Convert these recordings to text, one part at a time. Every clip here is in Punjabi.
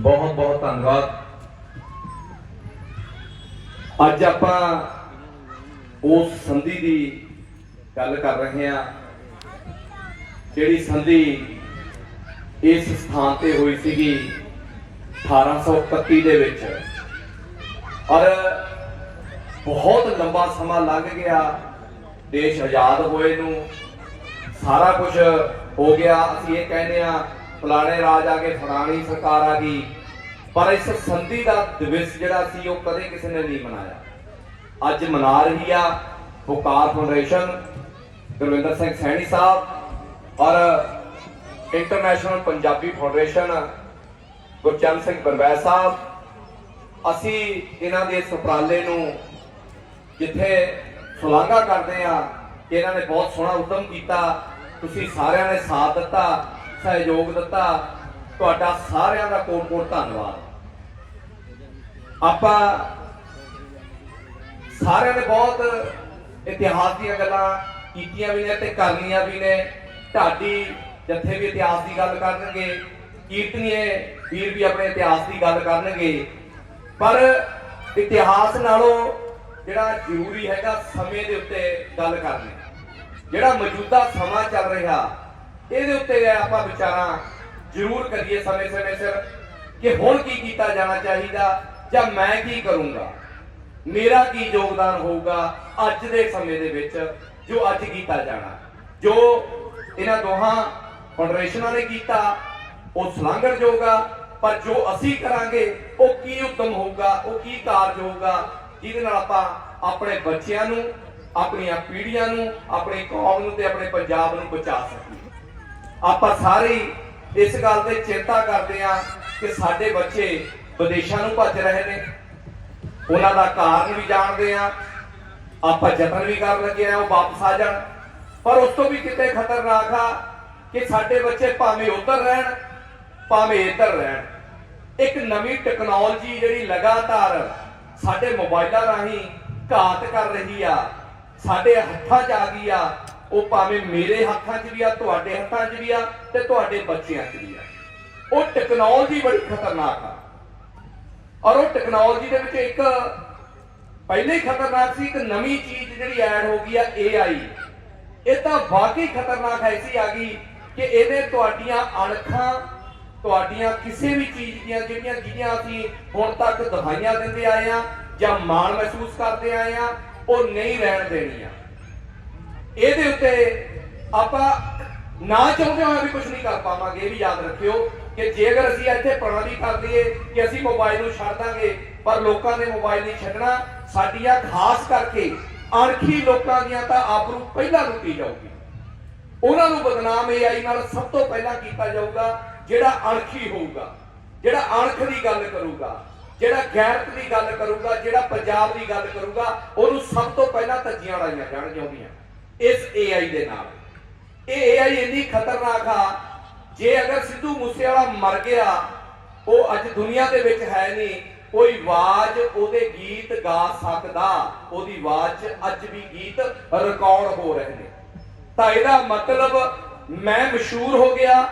ਬਹੁਤ ਬਹੁਤ ਧੰਨਵਾਦ। ਅੱਜ ਆਪਾਂ ਉਸ ਸੰਧੀ ਦੀ ਗੱਲ ਕਰ ਰਹੇ ਹਾਂ, ਜਿਹੜੀ ਸੰਧੀ ਇਸ ਸਥਾਨ ਤੇ ਹੋਈ ਸੀਗੀ 1831 ਦੇ ਵਿੱਚ। ਔਰ ਬਹੁਤ ਲੰਬਾ ਸਮਾਂ ਲੱਗ ਗਿਆ, ਦੇਸ਼ ਆਜ਼ਾਦ ਹੋਏ ਨੂੰ, ਸਾਰਾ ਕੁਝ ਹੋ ਗਿਆ। ਅਸੀਂ ਇਹ ਕਹਿੰਦੇ ਆ ਫਲਾਣੇ ਰਾਜ ਆ ਗਏ ਫਲਾਣੀ ਸਰਕਾਰ ਆ ਗਈ। ਪਰ ਇਸ ਸੰਧੀ ਦਾ ਦਿਵਸ ਜਿਹੜਾ ਸੀ, ਉਹ ਕਦੇ ਕਿਸੇ ਨੇ ਨਹੀਂ ਮਨਾਇਆ। ਅੱਜ ਮਨਾ ਰਹੀ ਆ ਪੁਕਾਰ ਫਾਊਂਡੇਸ਼ਨ, ਗੁਰਵਿੰਦਰ ਸਿੰਘ ਸੈਣੀ ਸਾਹਿਬ ਔਰ ਇੰਟਰਨੈਸ਼ਨਲ ਪੰਜਾਬੀ ਫਾਊਂਡੇਸ਼ਨ, ਗੁਰਚਰਨ ਸਿੰਘ ਬਰਵੈਸ ਸਾਹਿਬ। ਅਸੀਂ ਇਹਨਾਂ ਦੇ ਇਸ ਉਪਰਾਲੇ ਨੂੰ ਜਿੱਥੇ ਸੁਲਾਂਘਾ ਕਰਦੇ ਆ, ਕਿ ਇਹਨਾਂ ਨੇ ਬਹੁਤ ਸੋਹਣਾ ਉਦਮ ਕੀਤਾ। ਤੁਸੀਂ ਸਾਰਿਆਂ ਨੇ ਸਾਥ ਦਿੱਤਾ। ਸਹਿਯੋਗ ਦਿੱਤਾ ਤੁਹਾਡਾ ਸਾਰਿਆਂ ਦਾ ਕੋਟ-ਕੋਟ ਧੰਨਵਾਦ। ਆਪਾਂ ਸਾਰਿਆਂ ਨੇ ਬਹੁਤ ਇਤਿਹਾਸ ਦੀਆਂ ਗੱਲਾਂ ਕੀਤੀਆਂ ਵੀ ਨੇ ਤੇ ਕਰਨੀਆਂ ਵੀ ਨੇ। ਢਾਡੀ ਜੱਥੇ ਵੀ ਇਤਿਹਾਸ ਦੀ ਗੱਲ ਕਰਨਗੇ, ਕੀਰਤਨੀਏ ਵੀਰ ਵੀ ਆਪਣੇ ਇਤਿਹਾਸ ਦੀ ਗੱਲ ਕਰਨਗੇ। ਪਰ ਇਤਿਹਾਸ ਨਾਲੋਂ ਜਿਹੜਾ ਜ਼ਰੂਰੀ ਹੈਗਾ ਸਮੇਂ ਦੇ ਉੱਤੇ ਗੱਲ ਕਰਨੀ। ਜਿਹੜਾ ਮੌਜੂਦਾ ਸਮਾਂ ਚੱਲ ਰਿਹਾ ਇਹਦੇ ਉੱਤੇ ਆਪਾਂ ਵਿਚਾਰਾਂ ਜ਼ਰੂਰ ਕਰੀਏ ਸਮੇਂ-ਸਮੇਂ ਸਿਰ ਕਿ ਹੁਣ ਕੀ ਕੀਤਾ ਜਾਣਾ ਚਾਹੀਦਾ ਜਾਂ ਮੈਂ ਕੀ ਕਰੂੰਗਾ? ਮੇਰਾ ਕੀ ਯੋਗਦਾਨ ਹੋਊਗਾ ਅੱਜ ਦੇ ਸਮੇਂ ਦੇ ਵਿੱਚ ਜੋ ਅੱਜ ਕੀਤਾ ਜਾਣਾ? ਜੋ ਇਹਨਾਂ ਦੋਹਾਂ ਫੈਡਰੇਸ਼ਨਾਂ ਨੇ ਕੀਤਾ, ਉਹ ਸ਼ਲਾਘਣਯੋਗ ਆ, ਪਰ ਜੋ ਅਸੀਂ ਕਰਾਂਗੇ, ਉਹ ਕੀ ਉਦਮ ਹੋਊਗਾ, ਉਹ ਕੀ ਕਾਰਜ ਹੋਊਗਾ, ਜਿਹਦੇ ਨਾਲ ਆਪਾਂ ਆਪਣੇ ਬੱਚਿਆਂ ਨੂੰ, ਆਪਣੀਆਂ ਪੀੜ੍ਹੀਆਂ ਨੂੰ, ਆਪਣੀ ਕੌਮ ਨੂੰ ਤੇ ਆਪਣੇ ਪੰਜਾਬ ਨੂੰ ਬਚਾ ਸਕੀਏ। ਆਪਾਂ ਸਾਰੇ ਇਸ ਗੱਲ ਤੇ ਚਿੰਤਾ ਕਰਦੇ ਆ ਕਿ ਸਾਡੇ ਬੱਚੇ ਵਿਦੇਸ਼ਾਂ ਨੂੰ ਭੱਜ ਰਹੇ ਨੇ। ਉਹਨਾਂ ਦਾ ਕਾਰਨ ਵੀ ਜਾਣਦੇ ਆ ਆਪਾਂ ਯਤਨ ਵੀ ਕਰਨ ਲੱਗੇ ਆ ਉਹ ਵਾਪਸ ਆ ਜਾਣ। ਪਰ ਉਸ ਤੋਂ ਵੀ ਕਿਤੇ ਖਤਰਨਾਕ ਆ ਕਿ ਸਾਡੇ ਬੱਚੇ ਭਾਵੇਂ ਉੱਧਰ ਰਹਿਣ, ਭਾਵੇਂ ਇੱਧਰ ਰਹਿਣ। ਇੱਕ ਨਵੀਂ ਟੈਕਨੋਲੋਜੀ ਜਿਹੜੀ ਲਗਾਤਾਰ ਸਾਡੇ ਮੋਬਾਈਲਾਂ ਰਾਹੀਂ ਘਾਤ ਕਰ ਰਹੀ ਆ, ਸਾਡੇ ਹੱਥਾਂ 'ਚ ਆ ਗਈ ਆ ਉਹ ਭਾਵੇਂ ਮੇਰੇ ਹੱਥਾਂ 'ਚ ਵੀ ਆ, ਤੁਹਾਡੇ ਹੱਥਾਂ 'ਚ ਵੀ ਆ ਤੇ ਤੁਹਾਡੇ ਬੱਚਿਆਂ 'ਚ ਵੀ ਆ। ਉਹ ਟੈਕਨੋਲੋਜੀ ਬੜੀ ਖਤਰਨਾਕ ਆ। ਔਰ ਉਹ ਟੈਕਨੋਲੋਜੀ ਦੇ ਵਿੱਚ ਇੱਕ ਪਹਿਲੇ ਹੀ ਖਤਰਨਾਕ ਸੀ, ਇੱਕ ਨਵੀਂ ਚੀਜ਼ ਜਿਹੜੀ ਐਡ ਹੋ ਗਈ ਆ AI ਇਹ ਤਾਂ ਵਾਕਈ ਖਤਰਨਾਕ ਐਸੀ ਆ ਗਈ ਕਿ ਇਹਨੇ ਤੁਹਾਡੀਆਂ ਅਣਖਾਂ, ਤੁਹਾਡੀਆਂ ਕਿਸੇ ਵੀ ਚੀਜ਼ ਦੀਆਂ ਜਿਹੜੀਆਂ ਜਿਹੜੀਆਂ ਅਸੀਂ ਹੁਣ ਤੱਕ ਦਵਾਈਆਂ ਦਿੰਦੇ ਆਏ ਆ ਜਾਂ ਮਾਣ ਮਹਿਸੂਸ ਕਰਦੇ ਆਏ ਆ, ਉਹ ਨਹੀਂ ਰਹਿਣ ਦੇਣੀਆਂ। ਇਹਦੇ ਉੱਤੇ ਆਪਾਂ ਨਾ ਚਾਹੁੰਦੇ ਹੋਏ ਵੀ ਕੁਝ ਨਹੀਂ ਕਰ ਪਾਵਾਂਗੇ, ਇਹ ਵੀ ਯਾਦ ਰੱਖਿਓ ਕਿ ਜੇਕਰ ਅਸੀਂ ਇੱਥੇ ਪ੍ਰਣਾਲੀ ਕਰ ਦਈਏ ਕਿ ਅਸੀਂ ਮੋਬਾਈਲ ਨੂੰ ਛੱਡ ਦਾਂਗੇ, ਪਰ ਲੋਕਾਂ ਨੇ ਮੋਬਾਈਲ ਨਹੀਂ ਛੱਡਣਾ, ਸਾਡੀਆਂ ਖਾਸ ਕਰਕੇ ਅਣਖੀ ਲੋਕਾਂ ਦੀਆਂ ਤਾਂ ਆਬਰੂ ਪਹਿਲਾਂ ਲੁੱਟੀ ਜਾਊਗੀ। ਉਹਨਾਂ ਨੂੰ ਬਦਨਾਮ AI ਨਾਲ ਸਭ ਤੋਂ ਪਹਿਲਾਂ ਕੀਤਾ ਜਾਊਗਾ, ਜਿਹੜਾ ਅਣਖੀ ਹੋਊਗਾ, ਜਿਹੜਾ ਅਣਖ ਦੀ ਗੱਲ ਕਰੂਗਾ, ਜਿਹੜਾ ਗੈਰਤ ਦੀ ਗੱਲ ਕਰੂਗਾ, ਜਿਹੜਾ ਪੰਜਾਬ ਦੀ ਗੱਲ ਕਰੂਗਾ, ਉਹਨੂੰ ਸਭ ਤੋਂ ਪਹਿਲਾਂ ਧੱਜੀਆਂ ਲਾਈਆਂ ਜਾਣਗੀਆਂ ਇਸ AI ਦੇ ਨਾਲ। ਇਹ AI ਇੰਨੀ ਖਤਰਨਾਕ ਆ, ਜੇ ਅਗਰ ਸਿੱਧੂ ਮੂਸੇਵਾਲਾ ਮਰ ਗਿਆ, ਉਹ ਅੱਜ ਦੁਨੀਆ ਦੇ ਵਿੱਚ ਹੈ ਨਹੀਂ। ਕੋਈ ਆਵਾਜ਼ ਉਹਦੇ ਗੀਤ ਗਾ ਸਕਦਾ, ਉਹਦੀ ਆਵਾਜ਼ 'ਚ ਅੱਜ ਵੀ ਗੀਤ ਰਿਕਾਰਡ ਹੋ ਰਹੇ ਨੇ। ਤਾਂ ਇਹਦਾ ਮਤਲਬ ਮੈਂ ਮਸ਼ਹੂਰ ਹੋ ਗਿਆ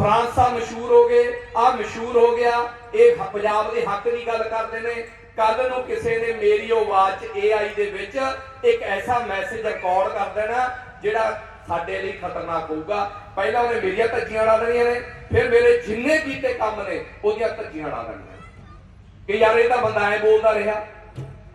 ਫਰਾਂਸ ਫਰਾਂਸਾ ਮਸ਼ਹੂਰ ਹੋ ਗਏ ਆ ਮਸ਼ਹੂਰ ਹੋ ਗਿਆ। ਇਹ ਪੰਜਾਬ ਦੇ ਹੱਕ ਦੀ ਗੱਲ ਕਰਦੇ ਨੇ। ਕੱਲ ਨੂੰ ਕਿਸੇ ਨੇ ਮੇਰੀ ਉਹ ਆਵਾਜ਼ 'ਚ AI ਦੇ ਵਿੱਚ ਇੱਕ ਐਸਾ ਮੈਸੇਜ ਰਿਕਾਰਡ ਕਰ ਦੇਣਾ, ਜਿਹੜਾ ਸਾਡੇ ਲਈ ਖਤਰਨਾਕ ਹੋਊਗਾ। ਪਹਿਲਾਂ ਉਹਨੇ ਮੇਰੀਆਂ ਧੱਜੀਆਂ ਉਡਾ ਦੇਣੀਆਂ ਨੇ, ਫਿਰ ਮੇਰੇ ਜਿੰਨੇ ਕੀਤੇ ਕੰਮ ਨੇ, ਉਹਦੀਆਂ ਧੱਜੀਆਂ ਉਡਾ ਦੇਣੀਆਂ ਕਿ ਯਾਰ, ਇਹ ਤਾਂ ਬੰਦਾ ਐ ਬੋਲਦਾ ਰਿਹਾ।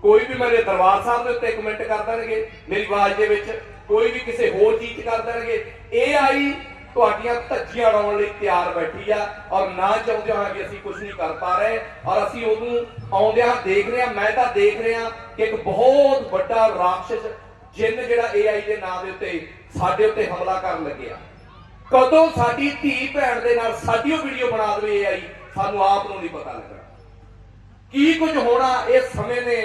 ਕੋਈ ਵੀ ਮੇਰੇ ਦਰਬਾਰ ਸਾਹਿਬ ਦੇ ਉੱਤੇ ਕਮੈਂਟ ਕਰ ਦੇਣਗੇ, ਮੇਰੀ ਆਵਾਜ਼ ਦੇ ਵਿੱਚ। ਕੋਈ ਵੀ ਕਿਸੇ ਹੋਰ ਚੀਜ਼ 'ਚ ਕਰ ਦੇਣਗੇ। ਇਹ ਆਈ ਤੁਹਾਡੀਆਂ ਧੱਜੀਆਂ ਉਡਾਉਣ ਲਈ ਤਿਆਰ ਬੈਠੀ ਆ ਔਰ ਨਾ ਚਾਹੁੰਦੇ ਹਾਂ ਕਿ ਅਸੀਂ ਕੁਝ ਨਹੀਂ ਕਰ ਪਾ ਰਹੇ ਔਰ ਅਸੀਂ ਉਹਨੂੰ ਆਉਂਦਿਆਂ ਦੇਖ ਰਹੇ ਹਾਂ, ਮੈਂ ਤਾਂ ਦੇਖ ਰਿਹਾ ਕਿ ਇੱਕ ਬਹੁਤ ਵੱਡਾ ਰਾਖਸ਼ ਜਿੰਨ ਜਿਹੜਾ AI ਦੇ ਨਾਂ ਦੇ ਉੱਤੇ ਸਾਡੇ ਉੱਤੇ ਹਮਲਾ ਕਰਨ ਲੱਗਿਆ ਕਦੋਂ ਸਾਡੀ ਧੀ ਭੈਣ ਦੇ ਨਾਲ ਸਾਡੀ ਉਹ ਵੀਡੀਓ ਬਣਾ ਦੇਵੇ AI ਸਾਨੂੰ ਆਪ ਨੂੰ ਨਹੀਂ ਪਤਾ ਲੱਗਣਾ। ਕੀ ਕੁਝ ਹੋਣਾ ਇਹ ਸਮੇਂ ਨੇ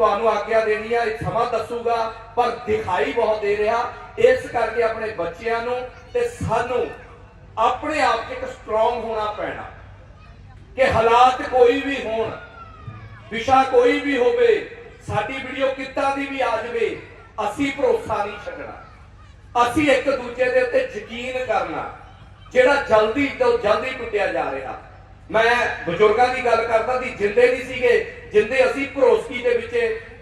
ਤੁਹਾਨੂੰ ਆਗਿਆ ਦੇਣੀ ਆ, ਇਹ ਸਮਾਂ ਦੱਸੂਗਾ, ਪਰ ਦਿਖਾਈ ਬਹੁਤ ਦੇ ਰਿਹਾ। ਇਸ ਕਰਕੇ ਆਪਣੇ ਬੱਚਿਆਂ ਨੂੰ ਤੇ ਸਾਨੂੰ ਆਪਣੇ ਆਪ 'ਚ ਇੱਕ ਸਟਰੋਂਗ ਹੋਣਾ ਪੈਣਾ। ਕਿ ਹਾਲਾਤ ਕੋਈ ਵੀ ਹੋਣ ਵਿਸ਼ਾ ਕੋਈ ਵੀ ਹੋਵੇ, ਸਾਡੀ ਵੀਡੀਓ ਕਿੱਦਾਂ ਦੀ ਵੀ ਆ ਜਾਵੇ, ਅਸੀਂ ਭਰੋਸਾ ਨਹੀਂ ਛੱਡਣਾ। ਅਸੀਂ ਇੱਕ ਦੂਜੇ ਦੇ ਉੱਤੇ ਯਕੀਨ ਕਰਨਾ, ਜਿਹੜਾ ਜਲਦੀ ਤੋਂ ਜਲਦੀ ਟੁੱਟਿਆ ਜਾ ਰਿਹਾ। ਮੈਂ ਬਜ਼ੁਰਗਾਂ ਦੀ ਗੱਲ ਕਰਦਾ ਸੀ, ਜਿੰਦੇ ਨਹੀਂ ਸੀਗੇ ਜਿੰਦੇ ਅਸੀਂ ਭਰੋਸਗੀ ਦੇ ਵਿੱਚ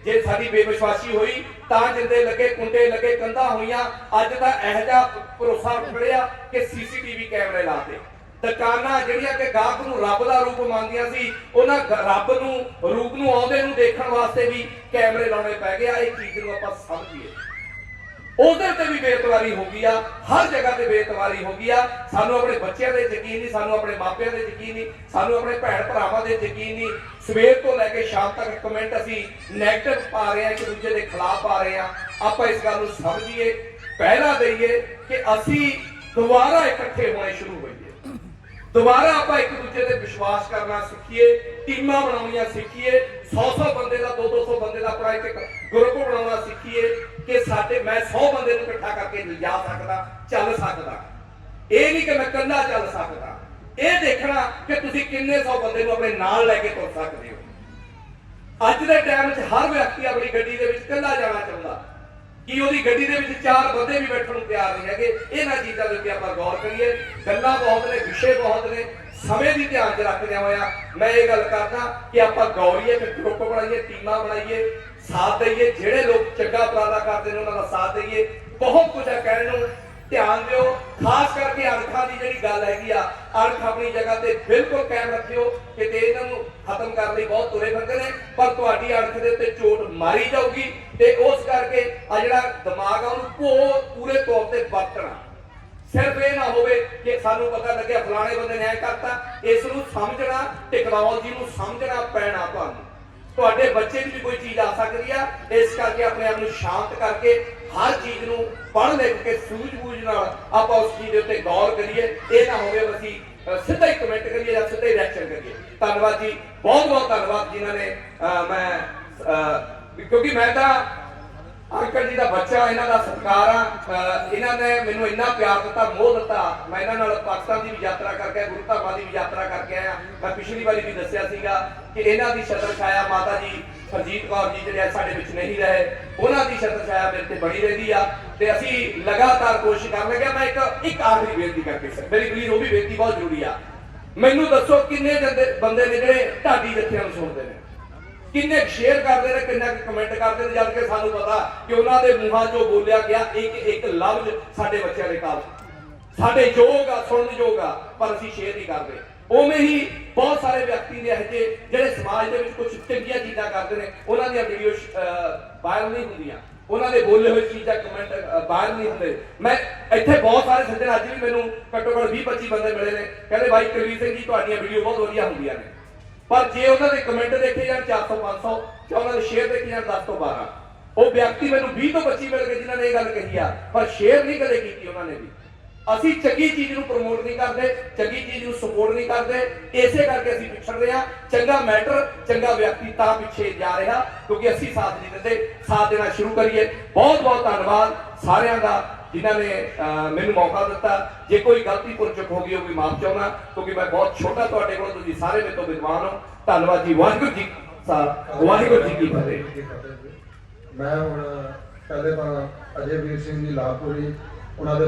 ਜੇ ਸਾਡੀ ਬੇਵਿਸ਼ਵਾਸੀ ਹੋਈ, ਤਾਂ ਜਿੰਦੇ ਲੱਗੇ ਕੁੰਡੇ ਲੱਗੇ ਕੰਧਾਂ ਹੋਈਆਂ, ਅੱਜ ਦਾ ਇਹੋ ਜਿਹਾ ਭਰੋਸਾ ਫੜਿਆ ਕਿ ਸੀਸੀਟੀਵੀ ਕੈਮਰੇ ਲਾ ਦੇ ਦੁਕਾਨਾਂ ਜਿਹੜੀਆਂ ਕਿ ਗਾਹਕ ਨੂੰ ਰੱਬ ਦਾ ਰੂਪ ਮੰਨਦੀਆਂ ਸੀ, ਉਹਨਾਂ ਰੱਬ ਨੂੰ, ਰੂਪ ਨੂੰ ਆਉਂਦੇ ਨੂੰ ਦੇਖਣ ਵਾਸਤੇ ਵੀ ਕੈਮਰੇ ਲਾਉਣੇ ਪੈ ਗਏ। ਆ ਇਹ ਚੀਜ਼ ਨੂੰ ਆਪਾਂ ਸਮਝੀਏ। ਉਹਦੇ ਤੇ ਵੀ ਬੇਇਤਵਾਰੀ ਹੋ ਗਈ ਆ, ਹਰ ਜਗ੍ਹਾ ਤੇ ਬੇਇਤਵਾਰੀ ਹੋ ਗਈ ਆ। ਸਾਨੂੰ ਆਪਣੇ ਬੱਚਿਆਂ ਦੇ ਯਕੀਨ ਨਹੀਂ, ਸਾਨੂੰ ਆਪਣੇ ਮਾਪਿਆਂ ਦੇ ਯਕੀਨ ਨਹੀਂ, ਸਾਨੂੰ ਆਪਣੇ ਭੈਣ ਭਰਾਵਾਂ ਦੇ ਯਕੀਨ ਨਹੀਂ। ਸਵੇਰ ਤੋਂ ਲੈ ਕੇ ਸ਼ਾਮ ਤੱਕ ਕਮੈਂਟ ਅਸੀਂ ਨੈਗੇਟਿਵ ਪਾ ਰਹੇ ਆ, ਇੱਕ ਦੂਜੇ ਦੇ ਖਿਲਾਫ ਪਾ ਰਹੇ ਆ। ਆਪਾਂ ਇਸ ਗੱਲ ਨੂੰ ਸਮਝੀਏ ਪਹਿਰਾ ਦਈਏ ਕਿ ਅਸੀਂ ਦੁਬਾਰਾ ਇਕੱਠੇ ਹੋਣੇ ਸ਼ੁਰੂ ਹੋਈਏ। ਦੁਬਾਰਾ ਆਪਾਂ ਇੱਕ ਦੂਜੇ ਤੇ ਵਿਸ਼ਵਾਸ ਕਰਨਾ ਸਿੱਖੀਏ, ਟੀਮਾਂ ਬਣਾਉਣੀਆਂ ਸਿੱਖੀਏ 100-100 ਬੰਦੇ ਦਾ 200 ਬੰਦੇ ਦਾ ਆਪਣਾ ਇੱਕ ਗਰੁੱਪ ਬਣਾਉਣਾ ਸਿੱਖੀਏ ਕਿ ਸਾਡੇ, ਮੈਂ 100 ਬੰਦੇ ਨੂੰ ਇਕੱਠਾ ਕਰਕੇ ਲਿਜਾ ਸਕਦਾ, ਚੱਲ ਸਕਦਾ। ਇਹ ਨਹੀਂ ਕਿ ਮੈਂ ਇਕੱਲਾ ਚੱਲ ਸਕਦਾ। ਇਹ ਦੇਖਣਾ ਕਿ ਤੁਸੀਂ ਕਿੰਨੇ 100 ਬੰਦੇ ਨੂੰ ਆਪਣੇ ਨਾਲ ਲੈ ਕੇ ਤੁਰ ਸਕਦੇ ਹੋ। ਅੱਜ ਦੇ ਟਾਈਮ 'ਚ ਹਰ ਵਿਅਕਤੀ ਆਪਣੀ ਗੱਡੀ ਦੇ ਵਿੱਚ ਇਕੱਲਾ ਜਾਣਾ ਚਾਹੁੰਦਾ। ਕਿ ਉਹਦੀ ਗੱਡੀ ਦੇ ਵਿੱਚ ਚਾਰ ਬੰਦੇ ਵੀ ਬੈਠਣ ਨੂੰ ਤਿਆਰ ਨਹੀਂ ਹੈਗੇ? ਇਹਨਾਂ ਚੀਜ਼ਾਂ ਦੇ ਉੱਤੇ ਆਪਾਂ ਗੌਰ ਕਰੀਏ। ਗੱਲਾਂ ਬਹੁਤ ਨੇ, ਵਿਸ਼ੇ ਬਹੁਤ ਨੇ। ਸਮੇਂ ਦੀ ਧਿਆਨ 'ਚ ਰੱਖਦਿਆਂ ਹੋਇਆ ਮੈਂ ਇਹ ਗੱਲ ਕਰਦਾ ਕਿ ਆਪਾਂ ਗੌਰੀਏ ਤੇ ਗਰੁੱਪ ਬਣਾਈਏ, ਟੀਮਾਂ ਬਣਾਈਏ, ਸਾਥ ਦਈਏ। ਜਿਹੜੇ ਲੋਕ ਚੰਗਾ ਉਪਰਾਲਾ ਕਰਦੇ ਨੇ, ਉਹਨਾਂ ਦਾ ਸਾਥ ਦਈਏ। ਬਹੁਤ ਕੁਝ ਹੈ ਕਹਿਣ ਨੂੰ। ਧਿਆਨ ਦਿਓ। ਖਾਸ ਕਰਕੇ ਅਣਖਾਂ ਦੀ ਜਿਹੜੀ ਗੱਲ ਹੈਗੀ ਆ, ਅਣਖ ਆਪਣੀ ਜਗ੍ਹਾ ਤੇ ਬਿਲਕੁਲ ਕਾਇਮ ਰੱਖਿਓ ਕਿ ਤੇ ਇਹਨਾਂ ਨੂੰ ਖਤਮ ਕਰਨ ਲਈ ਬਹੁਤ ਤੁਰੇ ਫਿਰਦੇ ਨੇ, ਪਰ ਤੁਹਾਡੀ ਅਣਖ ਦੇ ਉੱਤੇ ਚੋਟ ਮਾਰੀ ਜਾਊਗੀ। ਤੇ ਉਸ ਕਰਕੇ ਆ ਜਿਹੜਾ ਦਿਮਾਗ ਆ ਉਹਨੂੰ ਭੋ ਪੂਰੇ ਤੌਰ ਤੇ ਵਰਤਣਾ। ਸਿਰਫ ਇਹ ਨਾ ਹੋਵੇ ਕਿ ਸਾਨੂੰ ਪਤਾ ਲੱਗਿਆ ਫਲਾਣੇ ਬੰਦੇ ਨੇ ਐ ਕਰਤਾ ਇਸ ਨੂੰ ਸਮਝਣਾ ਟੈਕਨੋਲੋਜੀ ਨੂੰ ਸਮਝਣਾ ਪੈਣਾ ਤੁਹਾਨੂੰ। ਤੁਹਾਡੇ ਬੱਚੇ ਦੀ ਵੀ ਕੋਈ ਚੀਜ਼ ਆ ਸਕਦੀ ਆ ਇਸ ਕਰਕੇ ਆਪਣੇ ਆਪ ਨੂੰ ਸ਼ਾਂਤ ਕਰਕੇ ਹਰ ਚੀਜ਼ ਨੂੰ ਪੜ੍ਹ ਲਿਖ ਕੇ ਸੂਝ-ਬੂਝ ਨਾਲ ਆਪਾਂ ਉਸ ਚੀਜ਼ ਦੇ ਉੱਤੇ ਗੌਰ ਕਰੀਏ। ਇਹ ਨਾ ਹੋਵੇ ਅਸੀਂ ਸਿੱਧਾ ਹੀ ਕਮੈਂਟ ਕਰੀਏ ਜਾਂ ਸਿੱਧਾ ਹੀ ਰਿਐਕਸ਼ਨ ਕਰੀਏ। ਧੰਨਵਾਦ ਜੀ ਬਹੁਤ ਬਹੁਤ ਧੰਨਵਾਦ ਜਿਨ੍ਹਾਂ ਨੇ ਅ, ਮੈਂ ਅ, ਕਿਉਂਕਿ ਮੈਂ ਤਾਂ ਅੰਕਲ ਜੀ ਦਾ ਬੱਚਾ, ਇਹਨਾਂ ਦਾ ਸਤਿਕਾਰ ਆ ਅਹ ਇਹਨਾਂ ਨੇ ਮੈਨੂੰ ਇੰਨਾ ਪਿਆਰ ਦਿੱਤਾ, ਮੋਹ ਦਿੱਤਾ। ਮੈਂ ਇਹਨਾਂ ਨਾਲ ਪਾਕਿਸਤਾਨ ਦੀ ਵੀ ਯਾਤਰਾ ਕਰਕੇ ਗੁਰੂ ਧਾਮਾਂ ਦੀ ਵੀ ਯਾਤਰਾ ਕਰਕੇ ਆਇਆ। ਮੈਂ ਪਿਛਲੀ ਵਾਰੀ ਵੀ ਦੱਸਿਆ ਸੀਗਾ ਕਿ ਇਹਨਾਂ ਦੀ ਛਤਰ ਛਾਇਆ ਮਾਤਾ ਜੀ ਹਰਜੀਤ ਕੌਰ ਜੀ ਜਿਹੜੇ ਅੱਜ ਸਾਡੇ ਵਿੱਚ ਨਹੀਂ ਰਹੇ। ਉਹਨਾਂ ਦੀ ਛਤਰ ਛਾਇਆ ਮੇਰੇ ਤੇ ਬਣੀ ਰਹਿੰਦੀ ਆ। ਤੇ ਅਸੀਂ ਲਗਾਤਾਰ ਕੋਸ਼ਿਸ਼ ਕਰਨ ਲੱਗੇ ਮੈਂ ਇੱਕ ਇੱਕ ਆਖਰੀ ਬੇਨਤੀ ਕਰਕੇ ਸਰ, ਮੇਰੀ ਪਲੀਜ਼ ਉਹ ਵੀ ਬੇਨਤੀ ਬਹੁਤ ਜ਼ਰੂਰੀ ਆ। ਮੈਨੂੰ ਦੱਸੋ ਕਿੰਨੇ ਜੰਦੇ- ਬੰਦੇ ਨੇ ਜਿਹੜੇ ਢਾਡੀ ਜੱਥਿਆਂ ਨੂੰ ਸੁਣਦੇ ਨੇ? ਕਿੰਨੇ ਸ਼ੇਅਰ ਕਰਦੇ ਨੇ, ਕਿੰਨਾ ਕਮੈਂਟ ਕਰਦੇ ਨੇ, ਜਦ ਕਿ ਸਾਨੂੰ ਪਤਾ ਕਿ ਉਹਨਾਂ ਦੇ ਮੂੰਹਾਂ 'ਚੋਂ ਬੋਲਿਆ ਗਿਆ ਇੱਕ ਇੱਕ ਲਫ਼ਜ਼ ਸਾਡੇ ਬੱਚਿਆਂ ਦੇ ਕਾਲ। ਸਾਡੇ ਯੋਗ ਆ, ਸੁਣਨ ਯੋਗ ਆ, ਪਰ ਅਸੀਂ ਸ਼ੇਅਰ ਨਹੀਂ ਕਰਦੇ। ਉਵੇਂ ਹੀ ਬਹੁਤ ਸਾਰੇ ਵਿਅਕਤੀ ਨੇ ਇਹੋ ਜਿਹੇ, ਜਿਹੜੇ ਸਮਾਜ ਦੇ ਵਿੱਚ ਕੁਝ ਚੰਗੀਆਂ ਚੀਜ਼ਾਂ ਕਰਦੇ ਨੇ, ਉਹਨਾਂ ਦੀਆਂ ਵੀਡੀਓ ਵਾਇਰਲ ਨਹੀਂ ਹੁੰਦੀਆਂ। ਉਹਨਾਂ ਦੇ ਬੋਲੇ ਹੋਏ ਚੀਜ਼ਾਂ ਕਮੈਂਟ ਵਾਇਰਲ ਨਹੀਂ ਹੁੰਦੇ। ਮੈਂ ਇੱਥੇ ਬਹੁਤ ਸਾਰੇ ਸੱਜਣ, ਅੱਜ ਵੀ ਮੈਨੂੰ ਘੱਟੋ ਘੱਟ 20 25 ਬੰਦੇ ਮਿਲੇ ਨੇ। ਕਹਿੰਦੇ, ਭਾਈ ਕੁਲਵੀਰ ਸਿੰਘ ਜੀ, ਤੁਹਾਡੀਆਂ ਵੀਡੀਓ ਬਹੁਤ ਵਧੀਆ ਹੁੰਦੀਆਂ ਨੇ। ਪਰ ਜੇ ਉਹਨਾਂ ਦੇ ਕਮੈਂਟ ਦੇਖੇ ਜਾਣ 400 500 ਜਾਂ ਉਹਨਾਂ ਦੇ ਸ਼ੇਅਰ ਦੇਖੇ ਜਾਣ 10 ਤੋਂ 12 ਉਹ ਵਿਅਕਤੀ ਮੈਨੂੰ 20 ਤੋਂ 25 ਮਿਲ ਗਏ ਜਿਨ੍ਹਾਂ ਨੇ ਇਹ ਗੱਲ ਕਹੀ ਆ, ਪਰ ਸ਼ੇਅਰ ਨਹੀਂ ਕਦੇ ਕੀਤੀ ਉਹਨਾਂ ਨੇ ਵੀ। ਅਸੀਂ ਚੰਗੀ ਚੀਜ਼ ਨੂੰ ਪ੍ਰਮੋਟ ਨਹੀਂ ਕਰਦੇ, ਚੰਗੀ ਚੀਜ਼ ਨੂੰ ਸਪੋਰਟ ਨਹੀਂ ਕਰਦੇ, ਇਸੇ ਕਰਕੇ ਅਸੀਂ ਪਿਛੜ ਰਹੇ ਹਾਂ। ਚੰਗਾ ਮੈਟਰ ਚੰਗਾ ਵਿਅਕਤੀ ਤਾਂ ਪਿੱਛੇ ਜਾ ਰਿਹਾ, ਕਿਉਂਕਿ ਅਸੀਂ ਸਾਥ ਨਹੀਂ ਦਿੰਦੇ। ਸਾਥ ਦੇਣਾ ਸ਼ੁਰੂ ਕਰੀਏ। ਬਹੁਤ ਬਹੁਤ ਧੰਨਵਾਦ ਸਾਰਿਆਂ ਦਾ ਜਿਨ੍ਹਾਂ ਨੇ ਮੈਨੂੰ ਮੌਕਾ ਦਿੱਤਾ। ਜੇ ਕੋਈ ਗਲਤੀ ਪੁਰਚਕ ਹੋ ਗਈ ਉਹ ਵੀ ਮਾਫ ਚਾਹੁੰਦਾ, ਕਿਉਂਕਿ ਮੈਂ ਬਹੁਤ ਛੋਟਾ ਤੁਹਾਡੇ ਕੋਲ, ਤੁਸੀਂ ਸਾਰੇ ਮੇਰੇ ਤੋਂ ਵਿਦਵਾਨ ਹੋ। ਧੰਨਵਾਦ ਜੀ। ਵਾਹਿਗੁਰੂ ਜੀ ਸਾਹਿਬ ਵਾਹਿਗੁਰੂ ਜੀ ਕੀ ਫਤਿਹ। ਮੈਂ ਹੁਣ ਪਹਿਲੇ ਤਾਂ ਅਜੇ ਵੀਰ ਸਿੰਘ ਜੀ ਲਾਪੁਰੀ ਉਹਨਾਂ ਦੇ